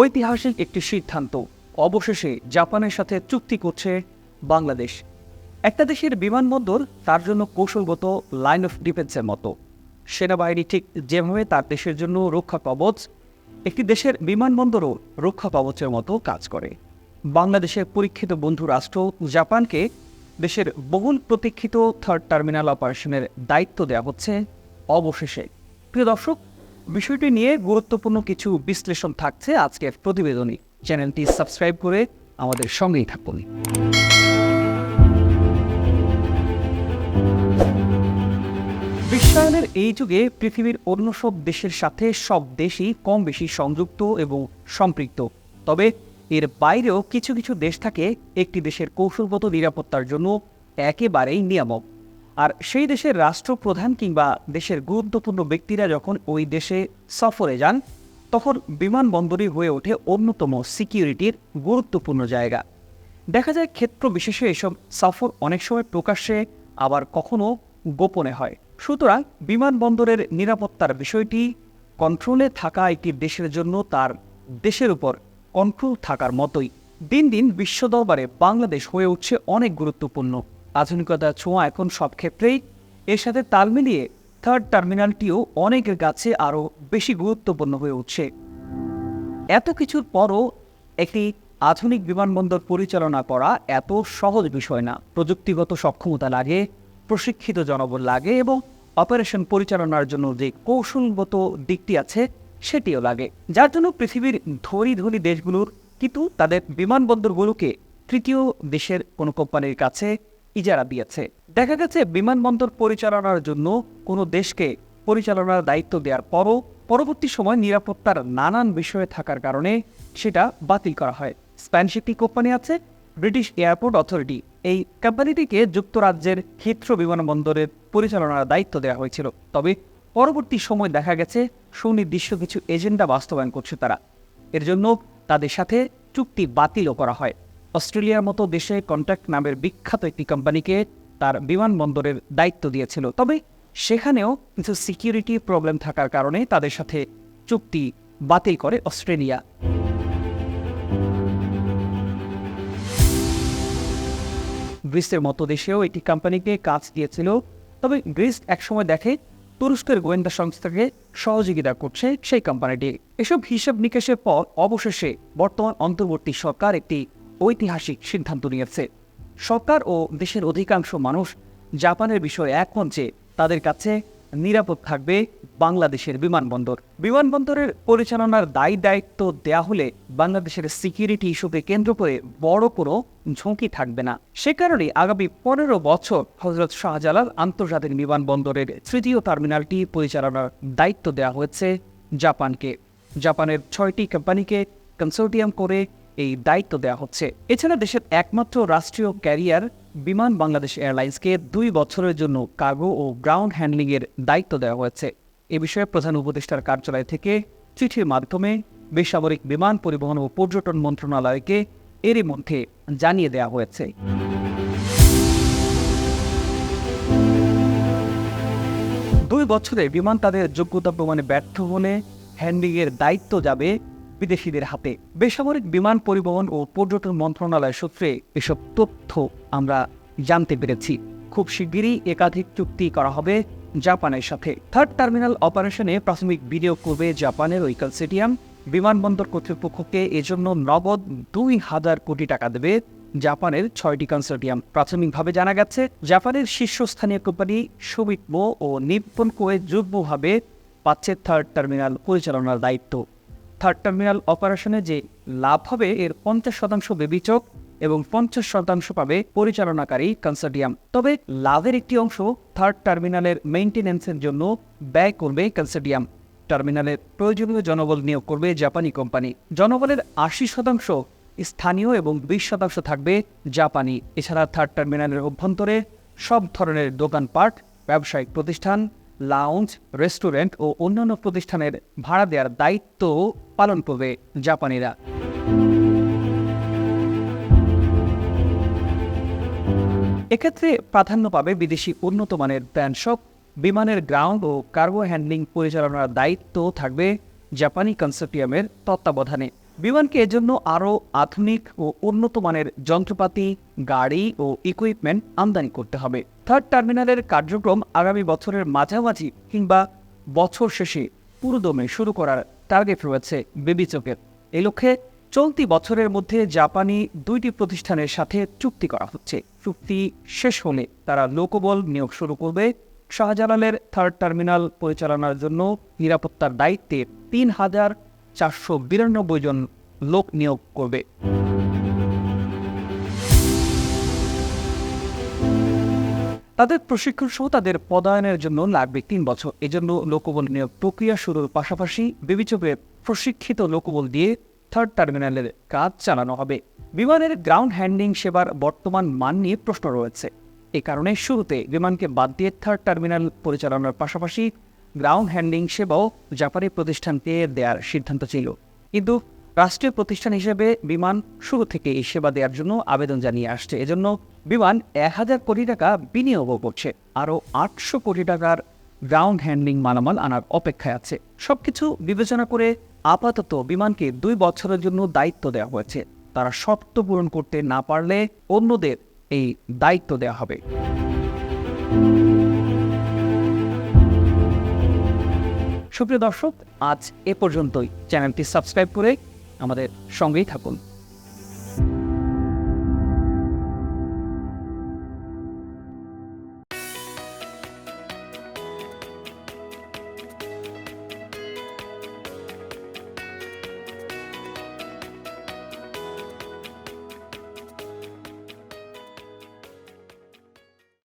ঐতিহাসিক একটি সিদ্ধান্ত। অবশেষে জাপানের সাথে চুক্তি করছে বাংলাদেশ। একটা দেশের বিমানবন্দর তার জন্য কৌশলগত লাইন অফ ডিফেন্সের মতো। সেনাবাহিনী ঠিক যেভাবে তার দেশের জন্য রক্ষা কবচ, একটি দেশের বিমানবন্দরও রক্ষা কবচের মতো কাজ করে। বাংলাদেশের পরীক্ষিত বন্ধু রাষ্ট্র জাপানকে দেশের বহুল প্রতীক্ষিত থার্ড টার্মিনাল অপারেশনের দায়িত্ব দেওয়া হচ্ছে অবশেষে। প্রিয় দর্শক বিষয়টি নিয়ে গুরুত্বপূর্ণ কিছু বিশ্লেষণ থাকছে আজকের প্রতিবেদনে চ্যানেলটি সাবস্ক্রাইব করে আমাদের সঙ্গেই থাকুন। বিশ্বায়নের এই যুগে পৃথিবীর অন্য সব দেশের সাথে সব দেশই কম বেশি সংযুক্ত এবং সম্পৃক্ত। তবে এর বাইরেও কিছু কিছু দেশ থাকে একটি দেশের কৌশলগত নিরাপত্তার জন্য একেবারেই নিয়ামক। আর সেই দেশের রাষ্ট্রপ্রধান কিংবা দেশের গুরুত্বপূর্ণ ব্যক্তিরা যখন ওই দেশে সফরে যান, তখন বিমানবন্দরই হয়ে ওঠে অন্যতম সিকিউরিটির গুরুত্বপূর্ণ জায়গা। দেখা যায় ক্ষেত্র বিশেষে এসব সফর অনেক সময় প্রকাশ্যে, আবার কখনো গোপনে হয়। সুতরাং বিমানবন্দরের নিরাপত্তার বিষয়টি কন্ট্রোলে থাকা একটি দেশের জন্য তার দেশের উপর কন্ট্রোল থাকার মতোই। দিন দিন বিশ্ব দরবারে বাংলাদেশ হয়ে উঠছে অনেক গুরুত্বপূর্ণ। আধুনিকতার ছোঁয়া এখন সব ক্ষেত্রেই। এর সাথে তাল মিলিয়ে থার্ড টার্মিনালটিও অনেকের কাছে আরও বেশি গুরুত্বপূর্ণ হয়ে উঠছে। এত কিছুর পরও একটি আধুনিক বিমানবন্দর পরিচালনা করা এত সহজ বিষয় না। প্রযুক্তিগত সক্ষমতা লাগে, প্রশিক্ষিত জনবল লাগে এবং অপারেশন পরিচালনার জন্য যে কৌশলগত দিকটি আছে, সেটিও লাগে। যার জন্য পৃথিবীর ধনী ধনী দেশগুলোর কিন্তু তাদের বিমানবন্দরগুলোকে তৃতীয় দেশের কোনো কোম্পানির কাছে ইজারা দিয়েছে। দেখা গেছে, বিমানবন্দর পরিচালনার জন্য কোনো দেশকে পরিচালনার দায়িত্ব দেওয়ার পরও পরবর্তী সময় নিরাপত্তার নানান বিষয়ে থাকার কারণে সেটা বাতিল করা হয়। স্প্যানিশ একটি কোম্পানি আছে, ব্রিটিশ এয়ারপোর্ট অথরিটি। এই কোম্পানিটিকে যুক্তরাজ্যের হিথ্রো বিমানবন্দরের পরিচালনার দায়িত্ব দেওয়া হয়েছিল। তবে পরবর্তী সময় দেখা গেছে, সুনির্দিষ্ট কিছু এজেন্ডা বাস্তবায়ন করছে তারা। এর জন্য তাদের সাথে চুক্তি বাতিলও করা হয়। অস্ট্রেলিয়ার মতো দেশে কন্ট্যাক্ট নামের বিখ্যাত একটি কোম্পানিকে তার বিমানবন্দরের দায়িত্ব দিয়েছিল। তবে সেখানেও কিছু সিকিউরিটি প্রবলেম থাকার কারণে তাদের সাথে চুক্তি বাতিল করে অস্ট্রেলিয়া। গ্রিসের মতো দেশেও একটি কোম্পানিকে কাজ দিয়েছিল। তবে গ্রিস একসময় দেখে তুরস্কের গোয়েন্দা সংস্থাকে সহযোগিতা করছে সেই কোম্পানিটি। এসব হিসাব নিকেশের পর অবশেষে বর্তমান অন্তর্বর্তী সরকার একটি ঐতিহাসিক সিদ্ধান্ত নিয়েছে। সরকার ও দেশের অধিকাংশ মানুষ জাপানের বিষয়ে এক মঞ্চে তাদের কাছে নিরাপদ থাকবে বাংলাদেশের বিমানবন্দর। বিমানবন্দরের পরিচালনার দায়ী দায়িত্ব দেয়া হলে বাংলাদেশের সিকিউরিটি ইস্যুকে কেন্দ্র করে বড় কোনো ঝুঁকি থাকবে না। সে কারণে আগামী পনেরো বছর হজরত শাহজালাল আন্তর্জাতিক বিমানবন্দরের তৃতীয় টার্মিনালটি পরিচালনার দায়িত্ব দেওয়া হয়েছে জাপানকে। জাপানের ছয়টি কোম্পানিকে কনসোর্টিয়াম করে এই দায়িত্ব দেওয়া হচ্ছে। এছাড়া দেশের একমাত্র রাষ্ট্রীয় ক্যারিয়ার বিমান বাংলাদেশ এয়ারলাইন্সকে দুই বছরের জন্য কার্গো ও গ্রাউন্ড হ্যান্ডলিংয়ের দায়িত্ব দেওয়া হয়েছে। এ বিষয়ে প্রধান উপদেষ্টার কার্যালয় থেকে চিঠির মাধ্যমে বেসামরিক বিমান পরিবহন ও পর্যটন মন্ত্রণালয়কে এরই মধ্যে জানিয়ে দেওয়া হয়েছে। দুই বছরে বিমান তাদের যোগ্যতা প্রমাণে ব্যর্থ হলে হ্যান্ডিংয়ের দায়িত্ব যাবে বিদেশিদের হাতে। বেসামরিক বিমান পরিবহন ও পর্যটন মন্ত্রণালয় সূত্রে এসব তথ্য আমরা জানতে পেরেছি। খুব শিগগিরই একাধিক চুক্তি করা হবে জাপানের সাথে। থার্ড টার্মিনাল অপারেশনে প্রাথমিক বিনিয়োগ করবে জাপানের ওই কনসিডিয়াম বিমানবন্দর কর্তৃপক্ষকে এজন্য নগদ দুই হাজার কোটি টাকা দেবে জাপানের ছয়টি কনসোর্টিয়াম। প্রাথমিকভাবে জানা গেছে, জাপানের শীর্ষস্থানীয় কোম্পানি সুমিটমো ও নিপ্পন কোয়ে যুগ্মভাবে পাচ্ছে থার্ড টার্মিনাল পরিচালনার দায়িত্ব। থার্ড টার্মিনাল অপারেশনে যে লাভ হবে, এর পঞ্চাশ শতাংশ বিবেচক এবং পঞ্চাশ শতাংশ পাবে পরিচালনাকারী কনসোর্টিয়াম তবে লাভের একটি অংশ থার্ড টার্মিনালের মেইনটেন্যান্সের জন্য ব্যয় করবে কনসোর্টিয়াম টার্মিনালের প্রয়োজনীয় জনবল নিয়োগ করবে জাপানি কোম্পানি জনবলের আশি শতাংশ স্থানীয় এবং বিশ শতাংশ থাকবে জাপানি এছাড়া থার্ড টার্মিনালের অভ্যন্তরে সব ধরনের দোকানপাট, ব্যবসায়িক প্রতিষ্ঠান লাউঞ্জ রেস্টুরেন্ট ও অন্যান্য প্রতিষ্ঠানের ভাড়া দেওয়ার দায়িত্ব পালন করবে জাপানিরা। এক্ষেত্রে প্রাধান্য পাবে বিদেশি উন্নত মানের ব্র্যান্ড বিমানের গ্রাউন্ড ও কার্গো হ্যান্ডলিং পরিচালনার দায়িত্ব থাকবে জাপানি কনসোর্টিয়ামের তত্ত্বাবধানে। বিমানকে এজন্য আরও আধুনিক ও উন্নত মানের যন্ত্রপাতি, গাড়ি ও ইকুইপমেন্ট আমদানি করতে হবে। থার্ড টার্মিনালের কার্যক্রম আগামী বছরের মাঝামাঝি কিংবা বছর শেষে পুরোদমে শুরু করার টার্গেট রয়েছে বেবিচকের এই লক্ষ্যে চলতি বছরের মধ্যে জাপানি দুইটি প্রতিষ্ঠানের সাথে চুক্তি করা হচ্ছে। চুক্তি শেষ হলে তারা লোকবল নিয়োগ শুরু করবে। শাহজালালের থার্ড টার্মিনাল পরিচালনার জন্য নিরাপত্তার দায়িত্বে তিন হাজার চারশো বিরানব্বই জন লোক নিয়োগ করবে। তাদের প্রশিক্ষণ সহ তাদের পদায়নের জন্য লাগবে তিন বছর। এজন্য লোকবল নিয়োগ প্রক্রিয়া শুরুর পাশাপাশি বিবেচকের প্রশিক্ষিত লোকবল দিয়ে থার্ড টার্মিনালের কাজ চালানো হবে। বিমানের গ্রাউন্ড হ্যান্ডিং সেবার বর্তমান মান নিয়ে প্রশ্ন রয়েছে। এ কারণে শুরুতে বিমানকে বাদ দিয়ে থার্ড টার্মিনাল পরিচালনার পাশাপাশি গ্রাউন্ড হ্যান্ডিং সেবাও জাপানি প্রতিষ্ঠানকে দেওয়ার সিদ্ধান্ত ছিল। কিন্তু রাষ্ট্রীয় প্রতিষ্ঠান হিসেবে বিমান শুরু থেকে এই সেবা দেওয়ার জন্য আবেদন জানিয়ে আসছে। এজন্য বিমান এক হাজার কোটি টাকা বিনিয়োগও করছে। আরও আটশো কোটি টাকার গ্রাউন্ড হ্যান্ডলিং মালামাল আনার অপেক্ষায় আছে। সবকিছু বিবেচনা করে আপাতত বিমানকে দুই বছরের জন্য দায়িত্ব দেওয়া হয়েছে। তারা শর্ত পূরণ করতে না পারলে অন্যদের এই দায়িত্ব দেওয়া হবে। সুপ্রিয় দর্শক আজ এ পর্যন্তই। চ্যানেলটি সাবস্ক্রাইব করে আমাদের সঙ্গেই থাকুন।